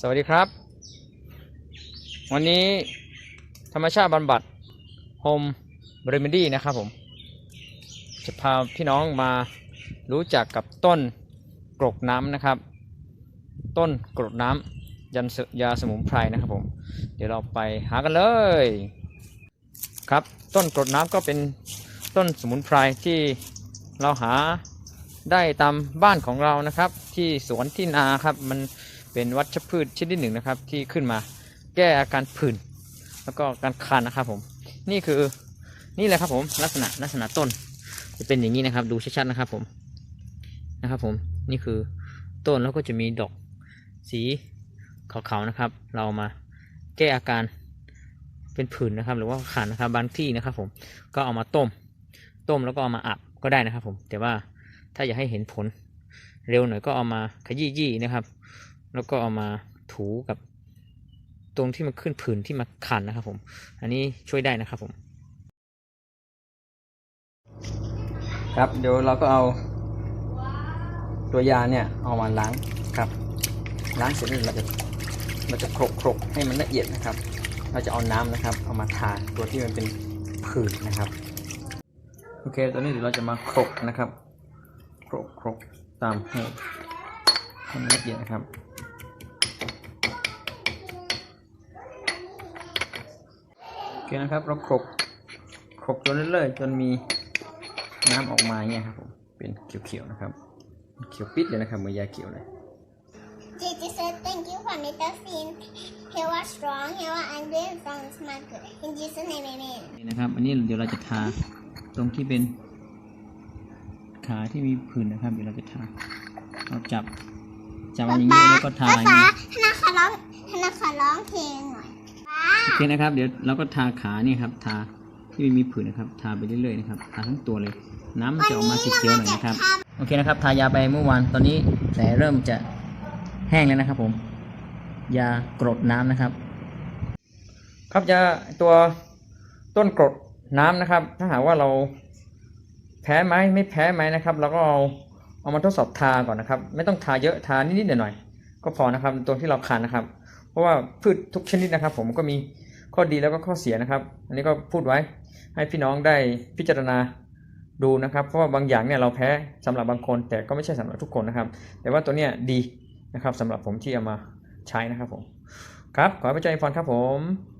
สวัสดีครับ วันนี้ธรรมชาติบำบัดโฮมเรมิดี้นะครับผม จะพาพี่น้องมารู้จักกับต้นกรกน้ำนะครับ ต้นกรดน้ำยันสยาสมุนไพรนะครับผม เดี๋ยวเราไปหากันเลย ครับต้นกรดน้ำก็เป็นต้นสมุนไพรที่เราหาได้ตามบ้านของเรานะครับ ที่สวนที่นาครับมัน เป็นวัชพืชชนิดหนึ่งนะครับ ที่ขึ้นมาแก้อาการผื่นแล้วก็การคันนะครับผม นี่คือนี่แหละครับผมลักษณะลักษณะต้น จะเป็นอย่างนี้นะครับ ดูชัดๆนะครับผมนะครับ ผมนี่คือต้นแล้วก็จะมีดอกสีขาวๆนะครับ เรามาแก้อาการเป็นผื่นนะครับ หรือว่าคันนะครับบางที่นะครับ ผมก็เอามาต้ม ต้มแล้วก็เอามาอับก็ได้นะครับ ผม แต่ว่าถ้าอยากให้เห็นผล เร็วหน่อยก็เอามาขยี้ๆนะครับ แล้วก็เอามาถูกับตรงที่มันขึ้นผื่นที่มาคันนะครับผม อันนี้ช่วยได้นะครับผม ครับเดี๋ยวเราก็เอาตัวยาเนี่ยเอามาล้างครับ ล้างเสร็จแล้วเราจะเราจะครกครกให้มันละเอียดนะครับ เราจะเอาน้ำนะครับ เอามาทาตัวที่มันเป็นผื่นนะครับ โอเค ตอนนี้เดี๋ยวเราจะมาครกนะครับ ครกครกตามให้ให้มันละเอียดนะครับ นะครับ เราโครกโครกจนเรื่อยๆจนมีน้ำออกมาเนี่ยครับผมเป็นเขียวๆนะครับ เขียวปิดเลยนะครับเหมือนยาเขียวเลย Gigi said thank you for medicine. He was strong, he was angry, and from smart good. In Jesus' name, amen. นี่นะครับ อันนี้เดี๋ยวเราจะทาตรงที่เป็นขาที่มีผื่นนะครับ เดี๋ยวเราจะทา เราจับจับมันอย่างนี้แล้วก็ทาอย่างฟ้านี้ธนาคารร้องธนาคารร้องเพลงหน่อยฟ้า โอเคนะครับ เดี๋ยวเราก็ทาขาเนี่ยครับ ทาที่มีผื่นนะครับ ทาไปเรื่อยๆนะครับ ทาทั้งตัวเลย น้ำมันจะออกมาสีเขียวหน่อยนะครับ โอเคนะครับ ทายาไปเมื่อวาน ตอนนี้แผลเริ่มจะแห้งแล้วนะครับผม ยากรดน้ำนะครับ ครับยาตัวต้นกรดน้ำนะครับ ถ้าหากว่าเราแพ้ไหมไม่แพ้ไหมนะครับ เราก็เอาเอามาทดสอบทาก่อนนะครับ ไม่ต้องทาเยอะทานิดๆหน่อยๆก็พอนะครับตัวที่เราคันนะครับ ราะว่าพืชทุกชนิดนะครับ ผมก็มีข้อดีแล้วก็ข้อเสียนะครับ อันนี้ก็พูดไว้ให้พี่น้องได้พิจารณาดูนะครับ เพราะว่าบางอย่างเนี่ยเราแพ้สำหรับบางคน แต่ก็ไม่ใช่สำหรับทุกคนนะครับ แต่ว่าตัวเนี้ยดีนะครับสำหรับผมที่เอามาใช้นะครับผมครับขอให้พระเจ้าอวยพรครับผม